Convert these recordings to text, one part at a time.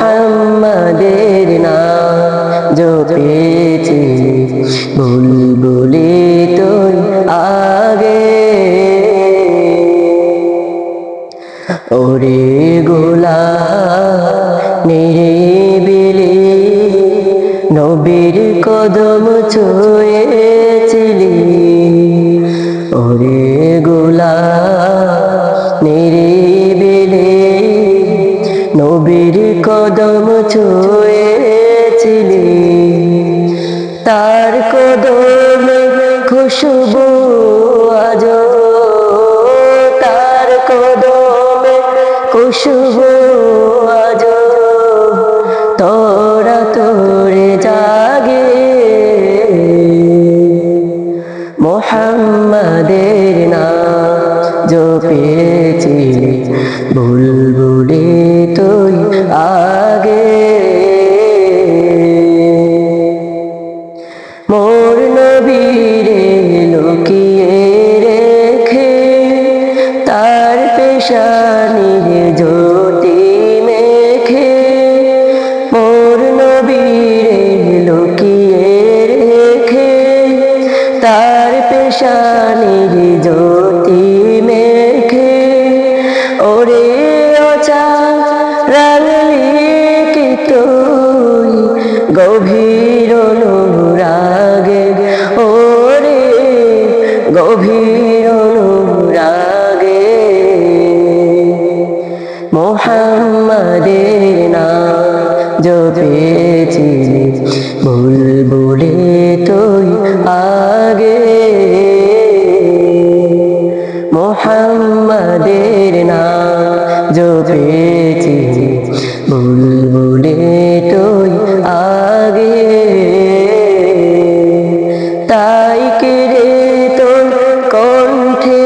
মোহাম্মদের নাম জপেছি বুলবুলি তোর আগে। ওরে গোলা নিরিবিলি নবীর কদম ছুঁয়েছিলি। ওরে গোলা নিরিবিলি নবীর কদম ছুঁয়েছিলি। তার কদম খুশবু আজ তার কদম খুশবু আজ তোরা তোরে জাগে মোহাম্মদের নাম জপেছিলি বুলবুলি তুই আগে। মোর নবীরে লুকিয়ে রেখে তার পেশানির গভীর অনুরাগে, ওরে গভীর অনুরাগে, মোহাম্মদের নাম জপেছিলি বুলবুলে তুই আগে। মোহাম্মদের নাম জপেছিলি তুই আগে তাই কেড়ে তোর কণ্ঠে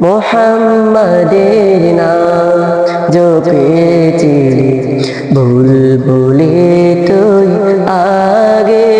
মোহাম্মদের নাম জপেছিলি বলে তুই আগে।